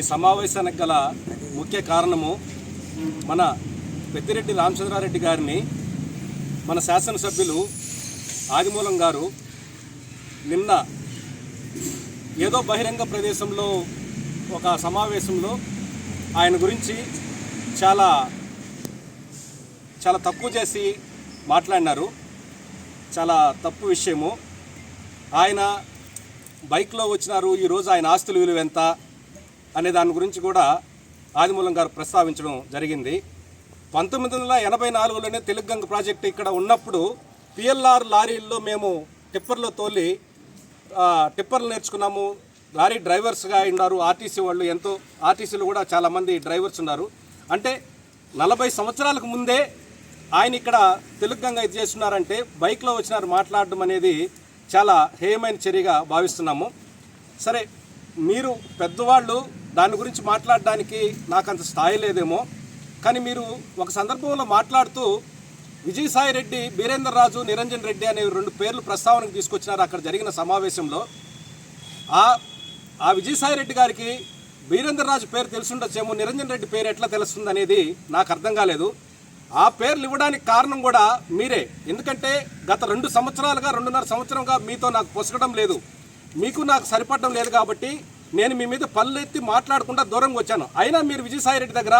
ఈ సమావేశానికి గల ముఖ్య కారణము మన పెద్దిరెడ్డి రామచంద్రారెడ్డి గారిని మన శాసనసభ్యులు ఆదిమూలం గారు నిన్న ఏదో బహిరంగ ప్రదేశంలో ఒక సమావేశంలో ఆయన గురించి చాలా చాలా తక్కువ చేసి మాట్లాడినారు. చాలా తప్పు విషయము. ఆయన బైక్లో వచ్చినారు. ఈరోజు ఆయన ఆస్తుల విలువ ఎంత? అనే దాని గురించి కూడా ఆదిమూలం గారు ప్రస్తావించడం జరిగింది. పంతొమ్మిది వందల ఎనభై నాలుగులోనే తెలుగుగంగ ప్రాజెక్టు ఇక్కడ ఉన్నప్పుడు పిఎల్ఆర్ లారీల్లో మేము టిప్పర్లో తోలి టిప్పర్లు నేర్చుకున్నాము. లారీ డ్రైవర్స్గా ఉన్నారు ఆర్టీసీ వాళ్ళు ఎంతో ఆర్టీసీలో కూడా చాలామంది డ్రైవర్స్ ఉన్నారు. అంటే నలభై సంవత్సరాలకు ముందే ఆయన ఇక్కడ తెలుగుగంగ ఇది చేస్తున్నారంటే బైక్లో వచ్చినారు మాట్లాడడం అనేది చాలా హేయమైన చర్యగా భావిస్తున్నాము. సరే మీరు పెద్దవాళ్ళు దాని గురించి మాట్లాడడానికి నాకు అంత స్థాయి లేదేమో. కానీ మీరు ఒక సందర్భంలో మాట్లాడుతూ విజయసాయి రెడ్డి బీరేందర్ రాజు నిరంజన్ రెడ్డి అనే రెండు పేర్లు ప్రస్తావనకు తీసుకొచ్చినారు అక్కడ జరిగిన సమావేశంలో. ఆ ఆ విజయసాయి రెడ్డి గారికి బీరేందర్ రాజు పేరు తెలుసుండొచ్చేమో నిరంజన్ రెడ్డి పేరు ఎట్లా తెలుస్తుంది అనేది నాకు అర్థం కాలేదు. ఆ పేర్లు ఇవ్వడానికి కారణం కూడా మీరే. ఎందుకంటే గత రెండు సంవత్సరాలుగా రెండున్నర సంవత్సరంగా మీతో నాకు పొసగడం లేదు. మీకు నాకు సరిపడడం లేదు కాబట్టి నేను మీ మీద పల్లెత్తి మాట్లాడకుండా దూరంగా వచ్చాను. అయినా మీరు విజయసాయి రెడ్డి దగ్గర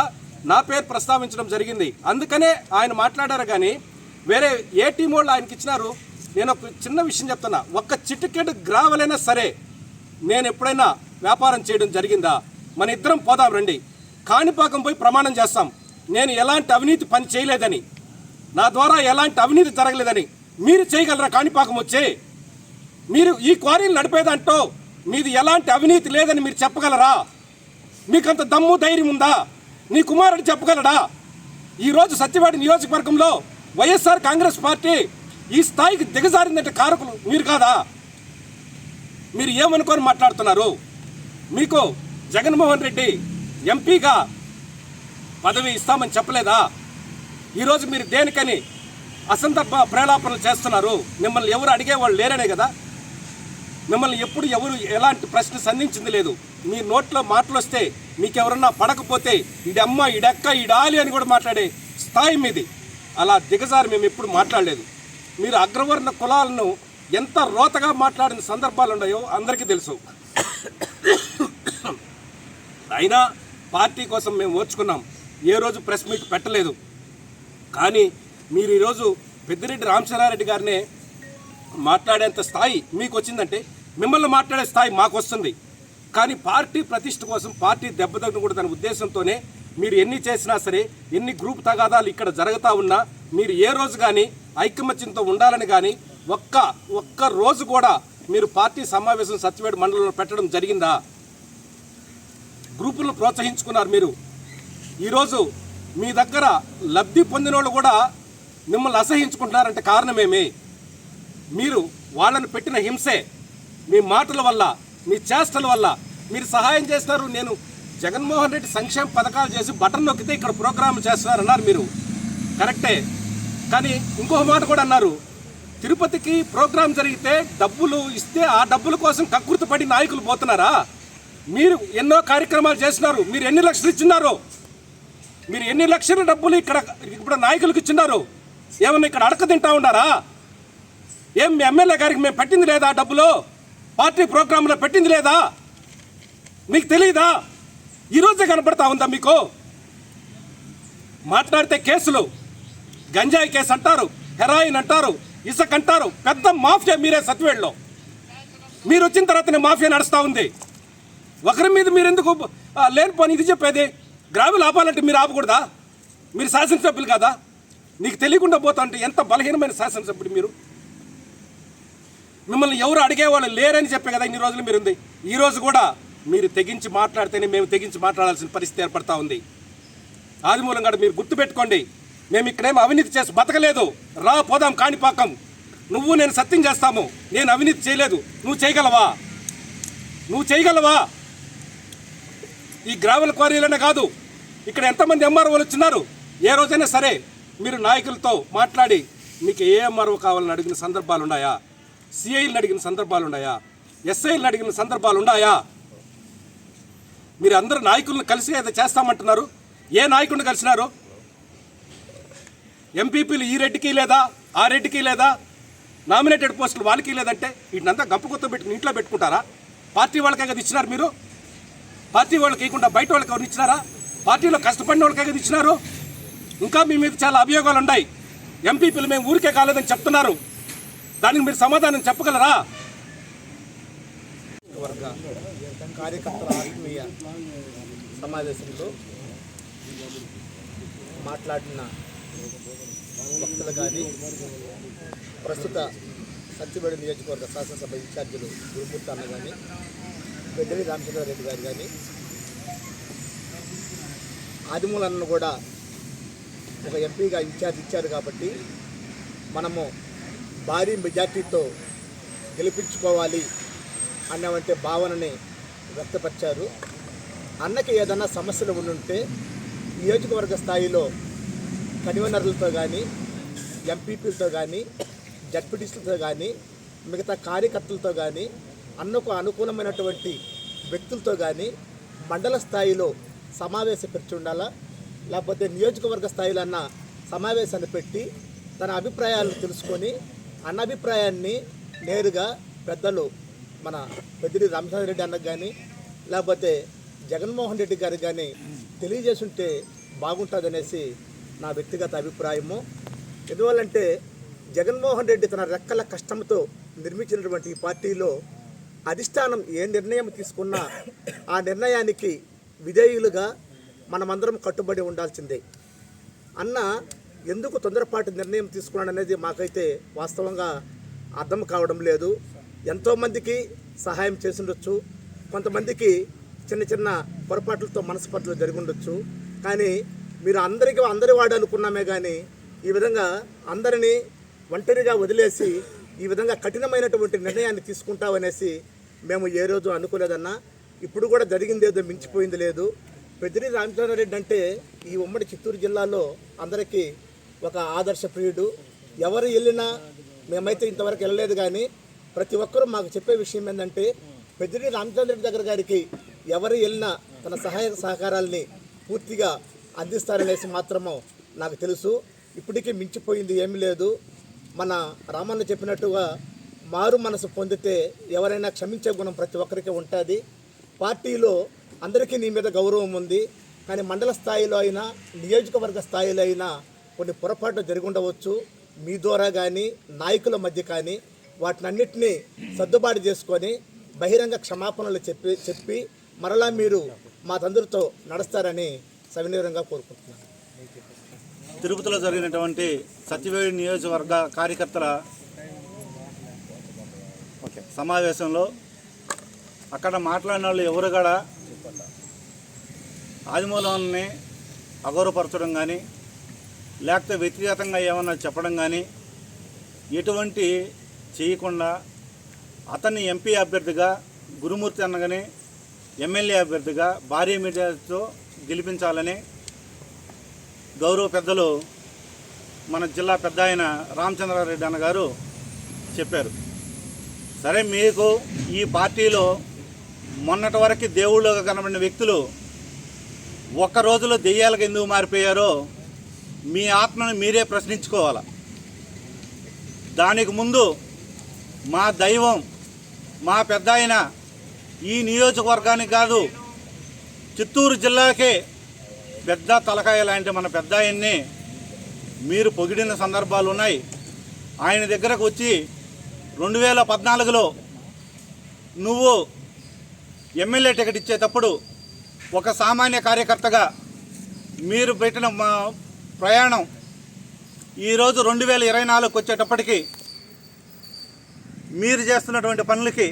నా పేరు ప్రస్తావించడం జరిగింది. అందుకనే ఆయన మాట్లాడారు కానీ వేరే ఏ టీం వాళ్ళు ఆయనకి ఇచ్చినారు. నేను ఒక చిన్న విషయం చెప్తున్నా. ఒక్క చిటికెట్ గ్రావలైనా సరే నేను ఎప్పుడైనా వ్యాపారం చేయడం జరిగిందా? మన ఇద్దరం పోదాం రండి. కాణిపాకం పోయి ప్రమాణం చేస్తాం. నేను ఎలాంటి అవినీతి పని చేయలేదని నా ద్వారా ఎలాంటి అవినీతి జరగలేదని మీరు చేయగలరా కాణిపాకం వచ్చే? మీరు ఈ క్వారీలు నడిపేదంటో మీది ఎలాంటి అవినీతి లేదని మీరు చెప్పగలరా? మీకంత దమ్ము ధైర్యం ఉందా? నీ కుమారుడు చెప్పగలడా? ఈరోజు సత్యవాడి నియోజకవర్గంలో వైఎస్ఆర్ కాంగ్రెస్ పార్టీ ఈ స్థాయికి దిగజారిందంటే కారకులు మీరు కాదా? మీరు ఏమనుకొని మాట్లాడుతున్నారు? మీకు జగన్మోహన్ రెడ్డి ఎంపీగా పదవి ఇస్తామని చెప్పలేదా? ఈరోజు మీరు దేనికని అసందర్భ ప్రేలాపనలు చేస్తున్నారు? మిమ్మల్ని ఎవరు అడిగేవాళ్ళు లేరనే కదా? మిమ్మల్ని ఎప్పుడు ఎవరు ఎలాంటి ప్రశ్న సంధించింది లేదు. మీ నోట్లో మాటలు వస్తే మీకు ఎవరన్నా పడకపోతే ఇడమ్మ ఇడక్క ఇడాలి అని కూడా మాట్లాడే స్థాయి మీది. అలా దిగజారి మేము ఎప్పుడు మాట్లాడలేదు. మీరు అగ్రవర్ణ కులాలను ఎంత రోతగా మాట్లాడిన సందర్భాలు ఉన్నాయో అందరికీ తెలుసు. అయినా పార్టీ కోసం మేము ఓర్చుకున్నాం. ఏ రోజు ప్రెస్ మీట్ పెట్టలేదు. కానీ మీరు ఈరోజు పెద్దిరెడ్డి రామచంద్రారెడ్డి గారినే మాట్లాడేంత స్థాయి మీకు వచ్చిందంటే మిమ్మల్ని మాట్లాడే స్థాయి మాకు వస్తుంది కానీ పార్టీ ప్రతిష్ట కోసం పార్టీ దెబ్బతగ్గకూడదనే ఉద్దేశంతోనే మీరు ఎన్ని చేసినా సరే ఎన్ని గ్రూప్ తగాదాలు ఇక్కడ జరుగుతూ ఉన్నా మీరు ఏ రోజు కానీ ఐకమత్యంతో ఉండాలని కానీ ఒక్క ఒక్క రోజు కూడా మీరు పార్టీ సమావేశం సత్యవేడు మండలంలో పెట్టడం జరిగిందా? గ్రూపులను ప్రోత్సహించుకున్నారు మీరు. ఈరోజు మీ దగ్గర లబ్ధి పొందిన వాళ్ళు కూడా మిమ్మల్ని అసహించుకుంటున్నారంటే కారణమేమి మీరు వాళ్ళను పెట్టిన హింసే. మీ మాటల వల్ల మీ చేష్టల వల్ల మీరు సహాయం చేస్తున్నారు నేను జగన్మోహన్ రెడ్డి సంక్షేమ పథకాలు చేసి బటన్ నొక్కితే ఇక్కడ ప్రోగ్రాం చేస్తున్నారన్నారు మీరు. కరెక్టే. కానీ ఇంకొక మాట కూడా అన్నారు. తిరుపతికి ప్రోగ్రాం జరిగితే డబ్బులు ఇస్తే ఆ డబ్బుల కోసం కక్కుర్తిపడి నాయకులు పోతున్నారా? మీరు ఎన్నో కార్యక్రమాలు చేస్తున్నారు మీరు ఎన్ని లక్షలు ఇచ్చినారు? మీరు ఎన్ని లక్షల డబ్బులు ఇక్కడ ఇప్పుడు నాయకులకు ఇచ్చినారు? ఏమన్నా ఇక్కడ అడక తింటా ఉన్నారా? ఏం మీ ఎమ్మెల్యే గారికి మేము పెట్టింది లేదా డబ్బులు? పార్టీ ప్రోగ్రాంలో పెట్టింది లేదా? మీకు తెలియదా ఈరోజే కనపడతా ఉందా మీకు? మాట్లాడితే కేసులు. గంజాయి కేసు అంటారు హెరాయిన్ అంటారు ఇసక్ అంటారు పెద్ద మాఫియా మీరే సత్వేడ్లో మీరు వచ్చిన తర్వాతనే మాఫియా నడుస్తూ ఉంది. ఒకరి మీద మీరు ఎందుకు ఆ, లేని పని? ఇది చెప్పేది. గ్రామీణ ఆపాలంటే మీరు ఆపకూడదా? మీరు శాసనసభ్యులు కాదా? నీకు తెలియకుండా పోతా అంటే ఎంత బలహీనమైన శాసనసభ్యుడు మీరు? మిమ్మల్ని ఎవరు అడిగేవాళ్ళు లేరని చెప్పే కదా ఇన్ని రోజులు మీరు ఉంది ఈరోజు కూడా మీరు తెగించి మాట్లాడితేనే మేము తెగించి మాట్లాడాల్సిన పరిస్థితి ఏర్పడతా ఉంది. ఆదిమూలంగా మీరు గుర్తుపెట్టుకోండి మేము ఇక్కడేం అవినీతి చేసి బతకలేదు. రా పోదాం కాణిపాకం. నువ్వు నేను సత్యం చేస్తాము. నేను అవినీతి చేయలేదు. నువ్వు చేయగలవా? నువ్వు చేయగలవా? ఈ గ్రావెల్ క్వారీలనే కాదు ఇక్కడ ఎంతమంది ఎంఆర్ఓలు వచ్చినారు? ఏ రోజైనా సరే మీరు నాయకులతో మాట్లాడి మీకు ఏ ఎంఆర్ఓ కావాలని అడిగిన సందర్భాలు ఉన్నాయా సిఐలను అడిగిన సందర్భాలు ఉన్నాయా? ఎస్ఐలను అడిగిన సందర్భాలు ఉన్నాయా? మీరు అందరు నాయకులను కలిసి ఏదో చేస్తామంటున్నారు. ఏ నాయకుడిని కలిసినారు? ఎంపీపీలు ఈ రెడ్డికి లేదా ఆ రెడ్డికి లేదా నామినేటెడ్ పోస్టులు వాళ్ళకి లేదంటే వీటినంతా గప్పు కొత్త పెట్టుకుని ఇంట్లో పెట్టుకుంటారా? పార్టీ వాళ్ళకే కదా ఇచ్చినారు మీరు? పార్టీ వాళ్ళకి ఇవ్వకుండా బయట వాళ్ళకి ఎవరిని ఇచ్చినారా? పార్టీలో కష్టపడిన వాళ్ళకే కదా ఇచ్చినారు? ఇంకా మీ మీద చాలా అభియోగాలు ఉన్నాయి. ఎంపీపీలు మేము ఊరికే కాలేదని చెప్తున్నారు. దానికి మీరు సమాధానం చెప్పగలరా? వర్గ కార్యకర్తల ఆత్మీయ సమావేశంలో మాట్లాడిన వక్తలు కానీ ప్రస్తుత సత్యవేడి నియోజకవర్గ శాసనసభ ఇన్ఛార్జీలు గురుమూర్తి అన్న కానీ పెద్దవి రామచంద్రారెడ్డి గారు కానీ ఆదిమూలన్న కూడా ఒక ఎంపీగా ఇన్ఛార్జ్ ఇచ్చారు కాబట్టి మనము భారీ మెజార్టీతో గెలిపించుకోవాలి అన్నవంటి భావనని వ్యక్తపరిచారు. అన్నకి ఏదన్నా సమస్యలు ఉండుంటే నియోజకవర్గ స్థాయిలో కన్వీనర్లతో కానీ ఎంపీపీలతో కానీ జడ్పీటీసీలతో కానీ మిగతా కార్యకర్తలతో కానీ అన్నకు అనుకూలమైనటువంటి వ్యక్తులతో కానీ మండల స్థాయిలో సమావేశం ఉండాలా? లేకపోతే నియోజకవర్గ స్థాయిలో అన్న సమావేశాన్ని పెట్టి తన అభిప్రాయాలను తెలుసుకొని అన్న అభిప్రాయాన్ని నేరుగా పెద్దలు మన పెద్దిరి రామచంద్ర రెడ్డి అన్నకు కానీ లేకపోతే జగన్మోహన్ రెడ్డి గారికి కానీ తెలియజేసుంటే బాగుంటుందనేసి నా వ్యక్తిగత అభిప్రాయము. ఎందువల్లంటే జగన్మోహన్ రెడ్డి తన రెక్కల కష్టంతో నిర్మించినటువంటి ఈ పార్టీలో అధిష్టానం ఏ నిర్ణయం తీసుకున్నా ఆ నిర్ణయానికి విధేయులుగా మనమందరం కట్టుబడి ఉండాల్సిందే. అన్న ఎందుకు తొందరపాటు నిర్ణయం తీసుకున్నాడు అనేది మాకైతే వాస్తవంగా అర్థం కావడం లేదు. ఎంతోమందికి సహాయం చేసిండొచ్చు. కొంతమందికి చిన్న చిన్న పొరపాట్లతో మనస్పట్లు జరిగి ఉండొచ్చు కానీ మీరు అందరికీ అందరి వాడు అనుకున్నామే కానీ ఈ విధంగా అందరినీ ఒంటరిగా వదిలేసి ఈ విధంగా కఠినమైనటువంటి నిర్ణయాన్ని తీసుకుంటామనేసి మేము ఏ రోజు అనుకోలేదన్నా. ఇప్పుడు కూడా జరిగింది ఏదో మించిపోయింది లేదు. పెద్దిరి రామచంద్రారెడ్డి అంటే ఈ ఉమ్మడి చిత్తూరు జిల్లాలో అందరికీ ఒక ఆదర్శ ప్రియుడు. ఎవరు వెళ్ళినా మేమైతే ఇంతవరకు వెళ్ళలేదు కానీ ప్రతి ఒక్కరూ మాకు చెప్పే విషయం ఏంటంటే పెద్దిరి రామచంద్రరెడ్డి దగ్గర గారికి ఎవరు వెళ్ళినా తన సహాయ సహకారాల్ని పూర్తిగా అందిస్తారనేసి మాత్రము నాకు తెలుసు. ఇప్పటికీ మించిపోయింది ఏమీ లేదు. మన రామన్న చెప్పినట్టుగా మారు మనసు పొందితే ఎవరైనా క్షమించే గుణం ప్రతి ఒక్కరికి ఉంటుంది. పార్టీలో అందరికీ నీ మీద గౌరవం ఉంది. కానీ మండల స్థాయిలో అయినా నియోజకవర్గ స్థాయిలో అయినా కొన్ని పొరపాట్లు జరిగి ఉండవచ్చు. మీ ద్వారా కానీ నాయకుల మధ్య కానీ వాటినన్నిటినీ సర్దుబాటు చేసుకొని బహిరంగ క్షమాపణలు చెప్పి చెప్పి మరలా మీరు మా తందరితో నడుస్తారని సవినీరంగా కోరుకుంటున్నాను. తిరుపతిలో జరిగినటువంటి సత్యవేడి నియోజకవర్గ కార్యకర్తల సమావేశంలో అక్కడ మాట్లాడిన వాళ్ళు ఎవరు కూడా ఆదిమూలాన్ని అగౌరవపరచడం కానీ లేకపోతే వ్యక్తిగతంగా ఏమన్నా చెప్పడం కానీ ఎటువంటి చేయకుండా అతన్ని ఎంపీ అభ్యర్థిగా గురుమూర్తి అన్నగానే ఎమ్మెల్యే అభ్యర్థిగా భారీ మీడియాతో గెలిపించాలని గౌరవ పెద్దలు మన జిల్లా పెద్ద ఆయన రామచంద్రారెడ్డి అన్న గారు చెప్పారు. సరే మీకు ఈ పార్టీలో మొన్నటి వరకు దేవుళ్ళుగా కనబడిన వ్యక్తులు ఒక్క రోజులో దెయ్యాలకు ఎందుకు మారిపోయారో మీ ఆత్మను మీరే ప్రశ్నించుకోవాలి? దానికి ముందు మా దైవం మా పెద్ద ఆయన ఈ నియోజకవర్గానికి కాదు చిత్తూరు జిల్లాకే పెద్ద తలకాయ లాంటి మన పెద్ద ఆయన్ని మీరు పొగిడిన సందర్భాలు ఉన్నాయి. ఆయన దగ్గరకు వచ్చి రెండు వేల పద్నాలుగులో నువ్వు ఎమ్మెల్యే టికెట్ ఇచ్చేటప్పుడు ఒక సామాన్య కార్యకర్తగా మీరు పెట్టిన మా ప్రయాణం ఈరోజు రెండు వేల ఇరవై నాలుగుకి వచ్చేటప్పటికి మీరు చేస్తున్నటువంటి పనులకి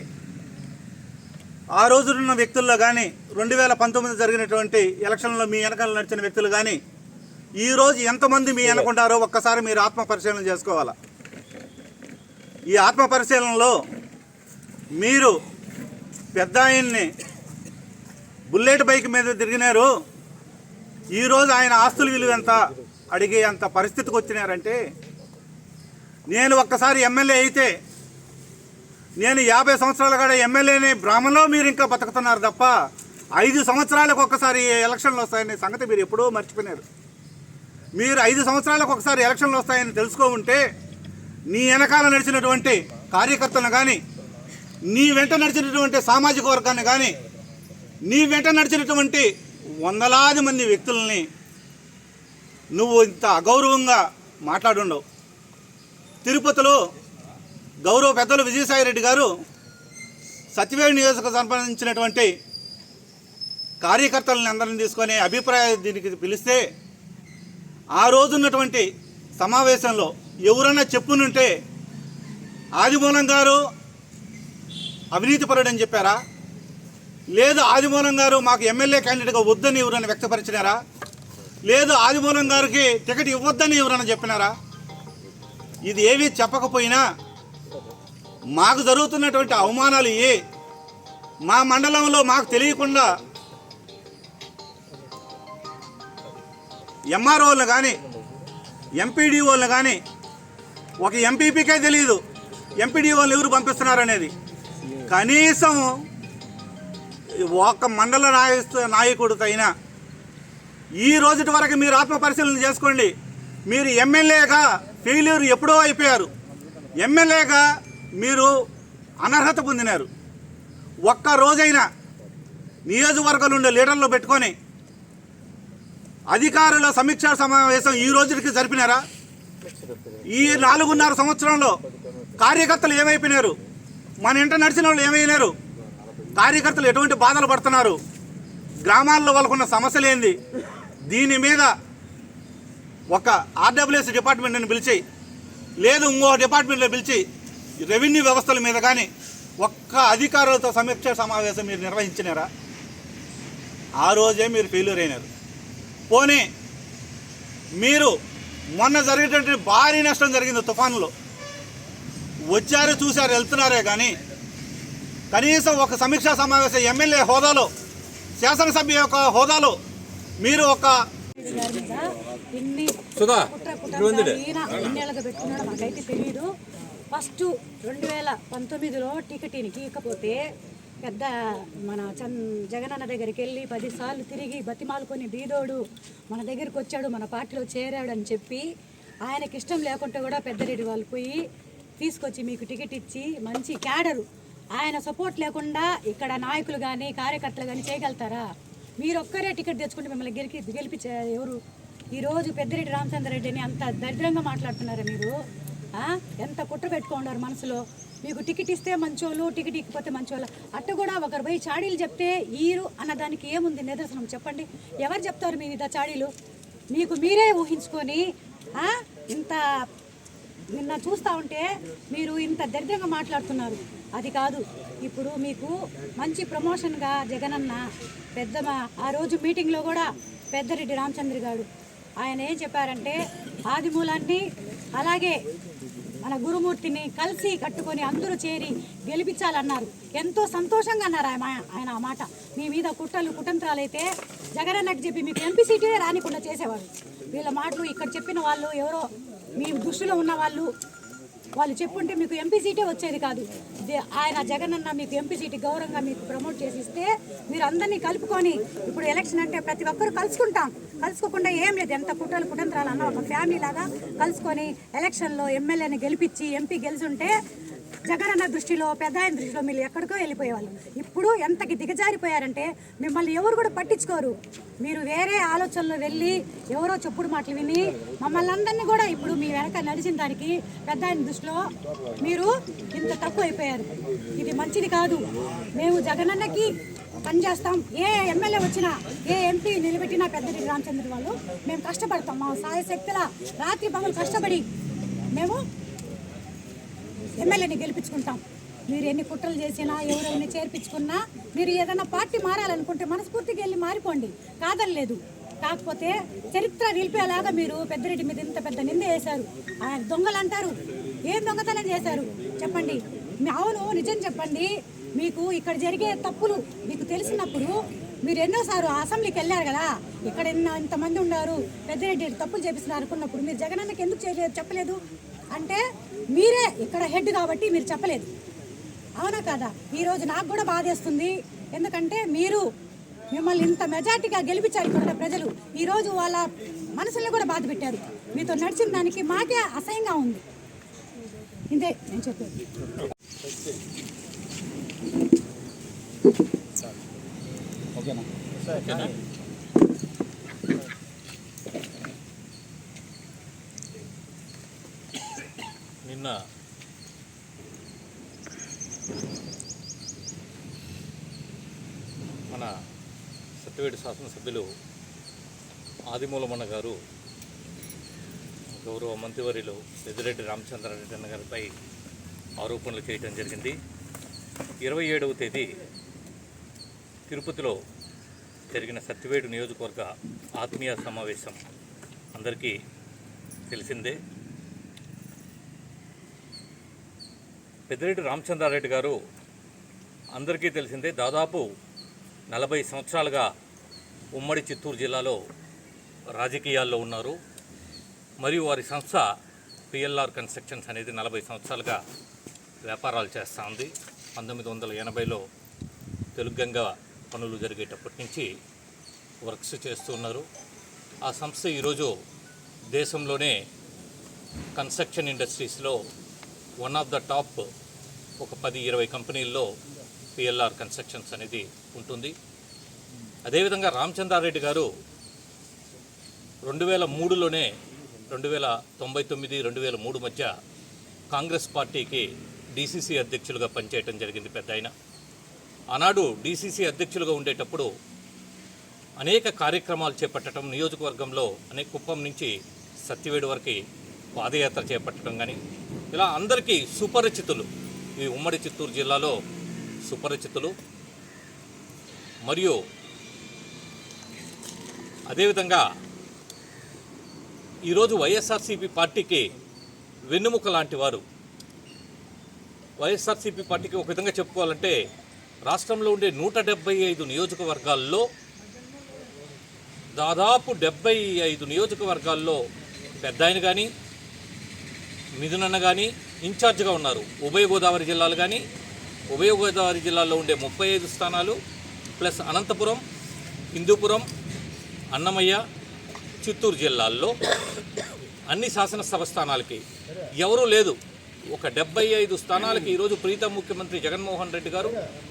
ఆ రోజున్న వ్యక్తుల్లో కానీ రెండు వేల పంతొమ్మిది జరిగినటువంటి ఎలక్షన్లో మీ వెనకాల నడిచిన వ్యక్తులు కానీ ఈరోజు ఎంతమంది మీ వెనకుంటారో ఒక్కసారి మీరు ఆత్మ పరిశీలన చేసుకోవాలా? ఈ ఆత్మ పరిశీలనలో మీరు పెద్ద ఆయన్ని బుల్లెట్ బైక్ మీద తిరిగినారు. ఈరోజు ఆయన ఆస్తుల విలువ ఎంత? అడిగే అంత పరిస్థితికి వచ్చినారంటే నేను ఒక్కసారి ఎమ్మెల్యే అయితే నేను యాభై సంవత్సరాలు కాడ ఎమ్మెల్యేని బ్రాహ్మణలో మీరు ఇంకా బతుకుతున్నారు తప్ప ఐదు సంవత్సరాలకు ఒక్కసారి ఎలక్షన్లు వస్తాయనే సంగతి మీరు ఎప్పుడో మర్చిపోయినారు. మీరు ఐదు సంవత్సరాలకు ఒకసారి ఎలక్షన్లు వస్తాయని తెలుసుకో ఉంటే నీ వెనకాల నడిచినటువంటి కార్యకర్తలను కానీ నీ వెంట నడిచినటువంటి సామాజిక వర్గాన్ని కానీ నీ వెంట నడిచినటువంటి వందలాది మంది వ్యక్తుల్ని నువ్వు ఇంత అగౌరవంగా మాట్లాడుండవు. తిరుపతిలో గౌరవ పెద్దలు విజయసాయిరెడ్డి గారు సత్యవేడి నియోజక సంబంధించినటువంటి కార్యకర్తలను అందరిని తీసుకొని అభిప్రాయ దీనికి పిలిస్తే ఆ రోజున్నటువంటి సమావేశంలో ఎవరన్నా చెప్పునుంటే ఆదిమూలం గారు అవినీతిపరుడని చెప్పారా? లేదు ఆదిమూలం గారు మాకు ఎమ్మెల్యే క్యాండిడేట్గా వద్దని ఎవరైనా వ్యక్తపరిచినారా? లేదు ఆదిమూలం గారికి టికెట్ ఇవ్వద్దని ఎవరైనా చెప్పినారా? ఇది ఏమీ చెప్పకపోయినా మాకు జరుగుతున్నటువంటి అవమానాలు ఏ? మా మండలంలో మాకు తెలియకుండా ఎంఆర్ఓలను కానీ ఎంపీడీఓలను కానీ ఒక ఎంపీపీకే తెలియదు ఎంపీడీఓలు ఎవరు పంపిస్తున్నారనేది. కనీసం ఒక మండల నాయస్తు నాయకుడితో అయినా ఈ రోజుటి వరకు మీరు ఆత్మ పరిశీలన చేసుకోండి. మీరు ఎమ్మెల్యేగా ఫెయిల్యూర్ ఎప్పుడో అయిపోయారు. ఎమ్మెల్యేగా మీరు అనర్హత పొందినారు. ఒక్క రోజైనా నియోజకవర్గంలో ఉండే లీడర్లు పెట్టుకొని అధికారుల సమీక్షా సమావేశం ఈ రోజుకి జరిపినారా? ఈ నాలుగున్నర సంవత్సరంలో కార్యకర్తలు ఏమైపోయినారు? మన ఇంట నడిచిన వాళ్ళు ఏమైనారు? కార్యకర్తలు ఎటువంటి బాధలు పడుతున్నారు? గ్రామాల్లో వాళ్ళకున్న సమస్యలు ఏంది దీని మీద ఒక ఆర్డబ్ల్యూఎస్ డిపార్ట్మెంట్ని పిలిచి లేదు ఇంకో డిపార్ట్మెంట్లో పిలిచి రెవెన్యూ వ్యవస్థల మీద కానీ ఒక్క అధికారులతో సమీక్ష సమావేశం మీరు నిర్వహించినారా? ఆ రోజే మీరు ఫెయిల్యూర్ అయినారు. పోనీ మీరు మొన్న జరిగేటువంటి భారీ నష్టం జరిగింది తుఫాన్లో. వచ్చారు చూశారు వెళ్తున్నారే కానీ కనీసం ఒక సమీక్షా సమావేశం ఎమ్మెల్యే హోదాలో శాసనసభ్య యొక్క హోదాలో మీరు ఒక తెలియదు ఫస్ట్ రెండు వేల పంతొమ్మిదిలో టికెట్ ఇకపోతే పెద్ద మన చన్ జగనన్న దగ్గరికి వెళ్ళి పదిసార్లు తిరిగి బతిమాలుకొని బీదోడు మన దగ్గరికి వచ్చాడు మన పార్టీలో చేరాడు అని చెప్పి ఆయనకి ఇష్టం లేకుంటే కూడా పెద్దరెడ్డి వాళ్ళు పోయి తీసుకొచ్చి మీకు టికెట్ ఇచ్చి మంచి క్యాడరు ఆయన సపోర్ట్ లేకుండా ఇక్కడ నాయకులు కానీ కార్యకర్తలు కానీ చేయగలుగుతారా? మీరు ఒక్కరే టికెట్ తెచ్చుకుంటే మిమ్మల్ని గెలిపి గెలిపించే ఎవరు? ఈరోజు పెద్దిరెడ్డి రామచంద్రరెడ్డిని అంత దరిద్రంగా మాట్లాడుతున్నారా మీరు? ఎంత కుట్ర పెట్టుకున్నారు మనసులో? మీకు టికెట్ ఇస్తే మంచోళ్ళు టికెట్ ఇకపోతే మంచోళ్ళు. అట్ట కూడా ఒకరు పోయి చాడీలు చెప్తే ఈరు అన్న దానికి ఏముంది నిదర్శనం చెప్పండి. ఎవరు చెప్తారు మీ మీద చాడీలు? మీకు మీరే ఊహించుకొని ఇంత నిన్న చూస్తూ ఉంటే మీరు ఇంత దరిద్రంగా మాట్లాడుతున్నారు. అది కాదు. ఇప్పుడు మీకు మంచి ప్రమోషన్గా జగనన్న పెద్ద ఆ రోజు మీటింగ్లో కూడా పెద్దరెడ్డి రామచంద్ర గారు. ఆయన ఏం చెప్పారంటే ఆదిమూలాన్ని అలాగే మన గురుమూర్తిని కలిసి కట్టుకొని అందరూ చేరి గెలిపించాలన్నారు. ఎంతో సంతోషంగా అన్నారు ఆయన ఆయన ఆ మాట. మీ మీద కుట్రలు కుటంత్రాలు అయితే జగనన్నకి చెప్పి మీకు ఎంపీ సీటే రానికుండా చేసేవారు. వీళ్ళ మాటలు ఇక్కడ చెప్పిన వాళ్ళు ఎవరో మీ దృష్టిలో ఉన్న వాళ్ళు వాళ్ళు చెప్పుంటే మీకు ఎంపీ సీటే వచ్చేది కాదు. ఆయన ఆయన జగనన్న మీకు ఎంపీ సీటు గౌరవంగా మీకు ప్రమోట్ చేసి ఇస్తే మీరు అందరినీ కలుపుకొని ఇప్పుడు ఎలక్షన్ అంటే ప్రతి ఒక్కరు కలుసుకుంటాం. కలుసుకోకుండా ఏం లేదు. ఎంత కుట్రలు కుటంత్రాలు అన్న ఒక ఫ్యామిలీ లాగా కలుసుకొని ఎలక్షన్లో ఎమ్మెల్యేని గెలిపించి ఎంపీ గెలిచుంటే జగనన్న దృష్టిలో పెద్ద ఆయన దృష్టిలో మీరు ఎక్కడికో వెళ్ళిపోయేవాళ్ళు. ఇప్పుడు ఎంతకి దిగజారిపోయారంటే మిమ్మల్ని ఎవరు కూడా పట్టించుకోరు. మీరు వేరే ఆలోచనలో వెళ్ళి ఎవరో చెప్పుడు మాటలు విని మమ్మల్ని అందరినీ కూడా ఇప్పుడు మీ వెనక నడిచిన దానికి పెద్ద ఆయన దృష్టిలో మీరు ఇంత తక్కువ అయిపోయారు. ఇది మంచిది కాదు. మేము జగనన్నకి పనిచేస్తాం ఏ ఎమ్మెల్యే వచ్చినా ఏ ఎంపీ నిలబెట్టినా పెద్దరెడ్డి రామచంద్ర వాళ్ళు మేము కష్టపడతాం. మా సాయశక్తుల రాత్రి పగలు కష్టపడి మేము ఎమ్మెల్యేని గెలిపించుకుంటాం. మీరు ఎన్ని కుట్రలు చేసినా ఎవరెవరిని చేర్పించుకున్నా మీరు ఏదైనా పార్టీ మారాలనుకుంటే మనస్ఫూర్తిగా వెళ్ళి మారిపోండి. కాదనలేదు. కాకపోతే చరిత్ర నిలిపేలాగా మీరు పెద్దరెడ్డి మీద ఇంత పెద్ద నింద వేశారు. ఆయన దొంగలు అంటారు. ఏం దొంగతనం చేశారు? చెప్పండి. మీ- అవును నిజం చెప్పండి. మీకు ఇక్కడ జరిగే తప్పులు మీకు తెలిసినప్పుడు మీరు ఎన్నోసార్లు అసెంబ్లీకి వెళ్ళారు కదా. ఇక్కడ ఎన్నో ఇంతమంది ఉన్నారు. పెద్దరెడ్డి తప్పులు చేపిస్తున్నారు అనుకున్నప్పుడు మీరు జగనన్నకి ఎందుకు చేయలేదు చెప్పలేదు? అంటే మీరే ఇక్కడ హెడ్ కాబట్టి మీరు చెప్పలేదు. అవునా కదా? ఈరోజు నాకు కూడా బాధేస్తుంది. ఎందుకంటే మీరు మిమ్మల్ని ఇంత మెజార్టీగా గెలిపించారు ఇక్కడ ప్రజలు. ఈరోజు వాళ్ళ మనసుల్ని కూడా బాధ పెట్టారు. మీతో నడిచిన దానికి మాకే అసహ్యంగా ఉంది. ఇదే నేను చెప్పేది. నిన్న మన సత్యవేడి శాసనసభ్యులు ఆదిమూలమన్న గారు గౌరవ మంత్రివర్యులు పెద్దిరెడ్డి రామచంద్రారెడ్డి అన్న గారిపై ఆరోపణలు చేయడం జరిగింది. ఇరవై ఏడవ తేదీ తిరుపతిలో జరిగిన సత్యవేడు నియోజకవర్గ ఆత్మీయ సమావేశం అందరికీ తెలిసిందే. పెద్దిరెడ్డి రామచంద్రారెడ్డి గారు అందరికీ తెలిసిందే. దాదాపు నలభై సంవత్సరాలుగా ఉమ్మడి చిత్తూరు జిల్లాలో రాజకీయాల్లో ఉన్నారు. మరియు వారి సంస్థ పిఎల్ఆర్ కన్స్ట్రక్షన్స్ అనేది నలభై సంవత్సరాలుగా వ్యాపారాలు చేస్తూ ఉంది. పంతొమ్మిది వందల ఎనభైలో తెలుగంగా పనులు జరిగేటప్పటి నుంచి వర్క్స్ చేస్తూ ఉన్నారు. ఆ సంస్థ ఈరోజు దేశంలోనే కన్స్ట్రక్షన్ ఇండస్ట్రీస్లో వన్ ఆఫ్ ద టాప్ ఒక పది ఇరవై కంపెనీల్లో పిఎల్ఆర్ కన్స్ట్రక్షన్స్ అనేది ఉంటుంది. అదేవిధంగా రామచంద్రారెడ్డి గారు రెండు వేల మూడులోనే రెండు వేల తొంభై తొమ్మిది రెండు వేల మూడు మధ్య కాంగ్రెస్ పార్టీకి డీసీసీ అధ్యక్షులుగా పనిచేయటం జరిగింది పెద్ద ఆయన. ఆనాడు డీసీసీ అధ్యక్షులుగా ఉండేటప్పుడు అనేక కార్యక్రమాలు చేపట్టడం నియోజకవర్గంలో అనేక కుప్పం నుంచి సత్యవేడు వరకు పాదయాత్ర చేపట్టడం కానీ ఇలా అందరికీ సుపరిచితులు. ఈ ఉమ్మడి చిత్తూరు జిల్లాలో సుపరిచితులు. మరియు అదేవిధంగా ఈరోజు వైఎస్ఆర్సీపీ పార్టీకి వెన్నుముక లాంటి వారు. వైఎస్ఆర్సీపీ పార్టీకి ఒక విధంగా చెప్పుకోవాలంటే రాష్ట్రంలో ఉండే నూట డెబ్బై ఐదు నియోజకవర్గాల్లో దాదాపు డెబ్బై ఐదు నియోజకవర్గాల్లో పెద్ద ఆయన కానీ మిథునన్న కానీ ఇన్ఛార్జ్గా ఉన్నారు. ఉభయ గోదావరి జిల్లాలు కానీ ఉభయ గోదావరి జిల్లాలో ఉండే ముప్పై ఐదు స్థానాలు ప్లస్ అనంతపురం హిందూపురం అన్నమయ్య చిత్తూరు జిల్లాల్లో అన్ని శాసనసభ స్థానాలకి ఎవరూ లేదు. ఒక డెబ్బై ఐదు స్థానాలకి ఈరోజు ప్రీతం ముఖ్యమంత్రి జగన్మోహన్ రెడ్డి గారు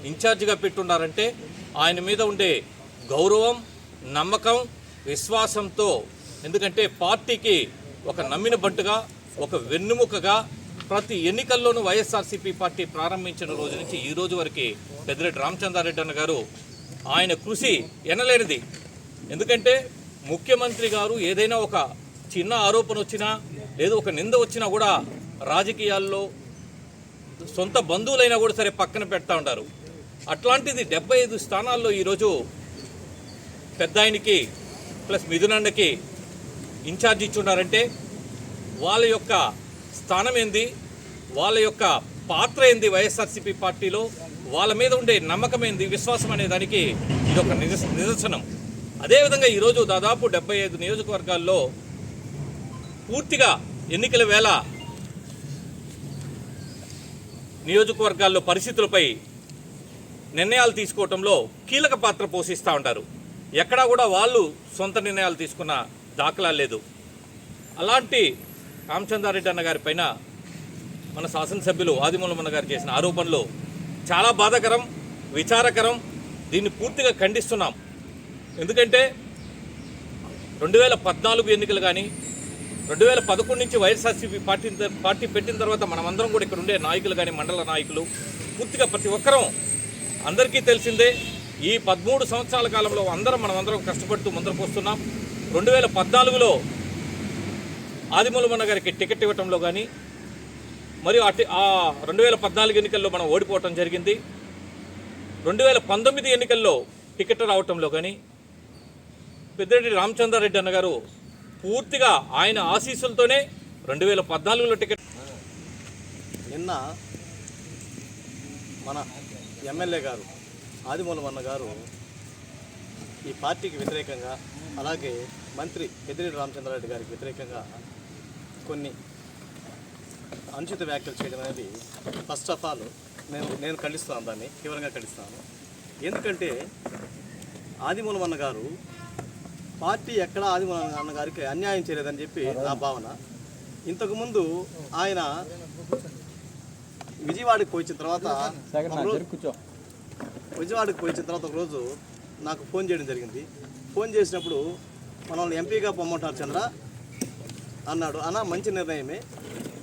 ఇన్ఛార్జిగా పెట్టున్నారంటే ఆయన మీద ఉండే గౌరవం నమ్మకం విశ్వాసంతో ఎందుకంటే పార్టీకి ఒక నమ్మిన బంటుగా ఒక వెన్నుముకగా ప్రతి ఎన్నికల్లోనూ వైఎస్ఆర్సీపీ పార్టీ ప్రారంభించిన రోజు నుంచి ఈ రోజు వరకు పెద్దిరెడ్డి రామచంద్రారెడ్డి అన్న గారు ఆయన కృషి ఎనలేనిది. ఎందుకంటే ముఖ్యమంత్రి గారు ఏదైనా ఒక చిన్న ఆరోపణ వచ్చినా లేదా ఒక నింద వచ్చినా కూడా రాజకీయాల్లో సొంత బంధువులైనా కూడా సరే పక్కన పెడతా ఉంటారు అట్లాంటిది డెబ్బై ఐదు స్థానాల్లో ఈరోజు పెద్ద ఆయనకి ప్లస్ మిథునన్నకి ఇన్ఛార్జ్ ఇచ్చున్నారంటే వాళ్ళ యొక్క స్థానం ఏంది? వాళ్ళ యొక్క పాత్ర ఏంది వైఎస్ఆర్సీపీ పార్టీలో? వాళ్ళ మీద ఉండే నమ్మకం ఏంది? విశ్వాసం అనే దానికి ఇది ఒక నిదర్శనం. అదేవిధంగా ఈరోజు దాదాపు డెబ్బై ఐదు నియోజకవర్గాల్లో పూర్తిగా ఎన్నికల వేళ నియోజకవర్గాల్లో పరిస్థితులపై నిర్ణయాలు తీసుకోవటంలో కీలక పాత్ర పోషిస్తూ ఉంటారు. ఎక్కడా కూడా వాళ్ళు సొంత నిర్ణయాలు తీసుకున్న దాఖలా లేదు. అలాంటి రామచంద్రారెడ్డి అన్న గారి పైన మన శాసనసభ్యులు ఆదిమూలమన్న గారు చేసిన ఆరోపణలు చాలా బాధాకరం విచారకరం. దీన్ని పూర్తిగా ఖండిస్తున్నాం. ఎందుకంటే రెండు వేల పద్నాలుగు ఎన్నికలు కానీ రెండు వేల పదకొండు నుంచి వైఎస్ఆర్సీపీ పార్టీ పార్టీ పెట్టిన తర్వాత మనమందరం కూడా ఇక్కడ ఉండే నాయకులు కానీ మండల నాయకులు పూర్తిగా ప్రతి ఒక్కరం అందరికీ తెలిసిందే ఈ పదమూడు సంవత్సరాల కాలంలో అందరం మనమందరం కష్టపడుతూ ముందరకు వస్తున్నాం రెండు వేల పద్నాలుగులో ఆదిమూలమన్న గారికి టికెట్ ఇవ్వటంలో కానీ మరియు అటు ఆ రెండు వేల పద్నాలుగు ఎన్నికల్లో మనం ఓడిపోవటం జరిగింది. రెండు వేల పంతొమ్మిది ఎన్నికల్లో టికెట్ రావటంలో కానీ పెద్దిరెడ్డి రామచంద్రారెడ్డి అన్న గారు పూర్తిగా ఆయన ఆశీస్సులతోనే రెండు వేల పద్నాలుగులో టికెట్ నిన్న మన ఎమ్మెల్యే గారు ఆదిమూలమన్న గారు ఈ పార్టీకి వ్యతిరేకంగా అలాగే మంత్రి పెద్దిరెడ్డి రామచంద్రారెడ్డి గారికి వ్యతిరేకంగా కొన్ని అనుచిత వ్యాఖ్యలు చేయడం అనేది ఫస్ట్ ఆఫ్ ఆల్ నేను నేను ఖండిస్తున్నాను దాన్ని తీవ్రంగా ఖండిస్తున్నాను. ఎందుకంటే ఆదిమూలమన్న గారు పార్టీ ఎక్కడ ఆదిమూలం అన్న గారికి అన్యాయం చేయలేదని చెప్పి నా భావన. ఇంతకుముందు ఆయన విజయవాడకి పోయిన తర్వాత విజయవాడకి పోయిన తర్వాత ఒకరోజు నాకు ఫోన్ చేయడం జరిగింది. ఫోన్ చేసినప్పుడు మనల్ని ఎంపీగా పొమ్మంటారు చంద్ర అన్నాడు. అన్న మంచి నిర్ణయమే.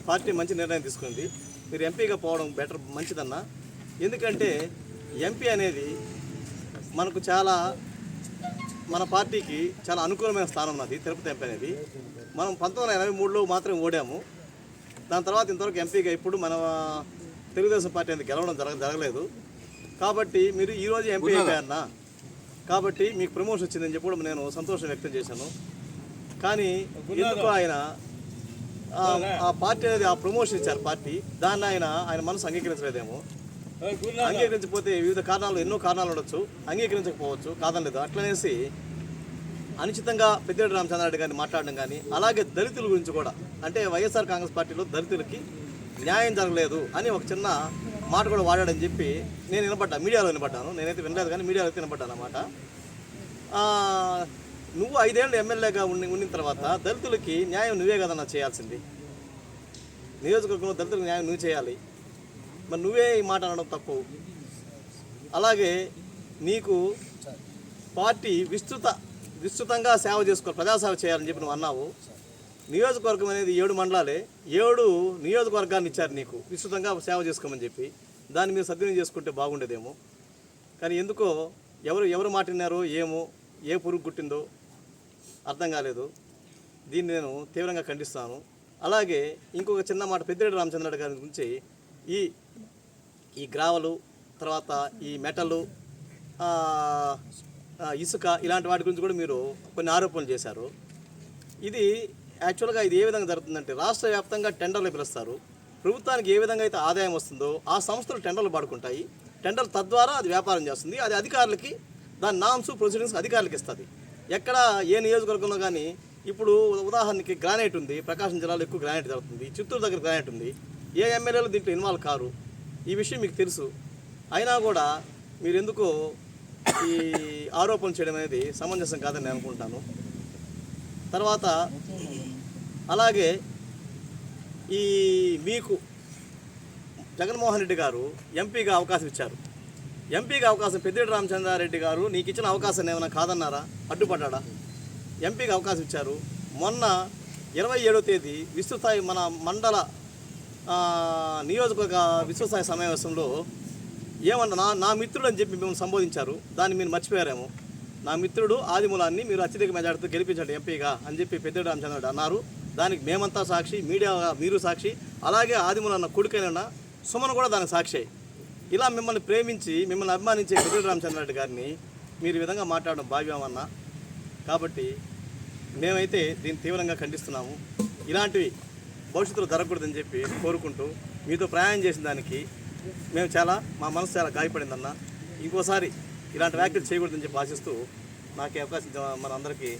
పార్టీ మంచి నిర్ణయం తీసుకుంది. మీరు ఎంపీగా పోవడం బెటర్ మంచిదన్న. ఎందుకంటే ఎంపీ అనేది మనకు చాలా మన పార్టీకి చాలా అనుకూలమైన స్థానం ఉన్నది తిరుపతి ఎంపీ అనేది. మనం పంతొమ్మిది వందల ఎనభై మూడులో మాత్రం ఓడాము. దాని తర్వాత ఇంతవరకు ఎంపీగా ఇప్పుడు మన తెలుగుదేశం పార్టీ అనేది గెలవడం జరగ జరగలేదు. కాబట్టి మీరు ఈరోజు ఎంపీ అయిపోయారన్నా. కాబట్టి మీకు ప్రమోషన్ వచ్చిందని చెప్పి కూడా నేను సంతోషం వ్యక్తం చేశాను. కానీ ఎందుకు ఆయన ఆ పార్టీ అనేది ఆ ప్రమోషన్ ఇచ్చారు పార్టీ. దాన్ని ఆయన ఆయన మనసు అంగీకరించలేదేమో. అంగీకరించకపోతే వివిధ కారణాలు ఎన్నో కారణాలు ఉండొచ్చు. అంగీకరించకపోవచ్చు కాదనలేదు అట్లనేసి అనుచితంగా పెద్దిరెడ్డి రామచంద్రారెడ్డి గారిని మాట్లాడడం కానీ అలాగే దళితుల గురించి కూడా. అంటే వైఎస్ఆర్ కాంగ్రెస్ పార్టీలో దళితులకి న్యాయం జరగలేదు అని ఒక చిన్న మాట కూడా వాడాడని చెప్పి నేను వినపడ్డా మీడియాలో వినపడ్డాను నేనైతే వినలేదు కానీ మీడియాలో అయితే వినపడ్డాను అన్నమాట. నువ్వు ఐదేళ్ళు ఎమ్మెల్యేగా ఉండి ఉండిన తర్వాత దళితులకి న్యాయం నువ్వే కదన్నా చేయాల్సింది. నియోజకవర్గంలో దళితులకు న్యాయం నువ్వు చేయాలి. మరి నువ్వే ఈ మాట అనడం తప్పు. అలాగే నీకు పార్టీ విస్తృత విస్తృతంగా సేవ చేసుకో ప్రజాసేవ చేయాలని చెప్పి నువ్వు అన్నావు. నియోజకవర్గం అనేది ఏడు మండలాలే. ఏడు నియోజకవర్గాన్ని ఇచ్చారు నీకు. విస్తృతంగా సేవ చేసుకోమని చెప్పి. దాన్ని మీరు సద్వినియోగం చేసుకుంటే బాగుండేదేమో. కానీ ఎందుకో ఎవరు ఎవరు మాట ఏమో ఏ పురుగు కుట్టిందో అర్థం కాలేదు. దీన్ని నేను తీవ్రంగా ఖండిస్తాను. అలాగే ఇంకొక చిన్న మాట పెద్దిరెడ్డి రామచంద్రరెడ్డి గారి గురించి ఈ ఈ గ్రావలు తర్వాత ఈ మెటలు ఇసుక ఇలాంటి వాటి గురించి కూడా మీరు కొన్ని ఆరోపణలు చేశారు. ఇది యాక్చువల్గా ఇది ఏ విధంగా జరుగుతుందంటే రాష్ట్ర వ్యాప్తంగా టెండర్లు పిలుస్తారు. ప్రభుత్వానికి ఏ విధంగా అయితే ఆదాయం వస్తుందో ఆ సంస్థలు టెండర్లు పడుకుంటాయి. టెండర్ తద్వారా అది వ్యాపారం చేస్తుంది. అది అధికారులకి దాని నామ్స్ ప్రొసీడింగ్స్ అధికారులకు ఇస్తుంది. ఎక్కడ ఏ నియోజకవర్గంలో కానీ ఇప్పుడు ఉదాహరణకి గ్రానైట్ ఉంది. ప్రకాశం జిల్లాలో ఎక్కువ గ్రానైట్ జరుగుతుంది. చిత్తూరు దగ్గర గ్రానైట్ ఉంది. ఏ ఎమ్మెల్యేలు దీంట్లో ఇన్వాల్వ్ కారు? ఈ విషయం మీకు తెలుసు. అయినా కూడా మీరు ఎందుకు ఈ ఆరోపణ చేయడం అనేది సమంజసం కాదని నేను అనుకుంటాను. తర్వాత అలాగే ఈ మీకు జగన్మోహన్ రెడ్డి గారు ఎంపీగా అవకాశం ఇచ్చారు. ఎంపీగా అవకాశం పెద్దిరెడ్డి రామచంద్రారెడ్డి గారు నీకు ఇచ్చిన అవకాశం ఏమైనా కాదన్నారా? అడ్డుపడ్డా ఎంపీగా అవకాశం ఇచ్చారు. మొన్న ఇరవై ఏడో తేదీ విస్తృతాయి మన మండల నియోజకవర్గ విశ్వసాయ సమావేశంలో ఏమన్నా నా నా మిత్రుడు అని చెప్పి మిమ్మల్ని సంబోధించారు దాన్ని మీరు మర్చిపోయారేమో. నా మిత్రుడు ఆదిమూలాన్ని మీరు అత్యధిక మెజార్టీతో గెలిపించండి ఎంపీగా అని చెప్పి పెద్ద రామచంద్రుడు అన్నారు. దానికి మేమంతా సాక్షి మీడియా మీరు సాక్షి అలాగే ఆదిమూలన్న కొడుకైన సుమన్ కూడా దానికి సాక్షి ఇలా మిమ్మల్ని ప్రేమించి మిమ్మల్ని అభిమానించే పెద్ద రామచంద్రరెడ్డి గారిని మీరు విధంగా మాట్లాడడం భావ్యమన్నా కాబట్టి మేమైతే దీన్ని తీవ్రంగా ఖండిస్తున్నాము. ఇలాంటివి భవిష్యత్తులో జరగకూడదని చెప్పి కోరుకుంటూ మీతో ప్రయాణం చేసిన దానికి మేము చాలా మా మనసు చాలా గాయపడిందన్న. ఇంకోసారి ఇలాంటి వ్యాఖ్యలు చేయకూడదని చెప్పి ఆశిస్తూ నాకు అవకాశం మన మనందరికీ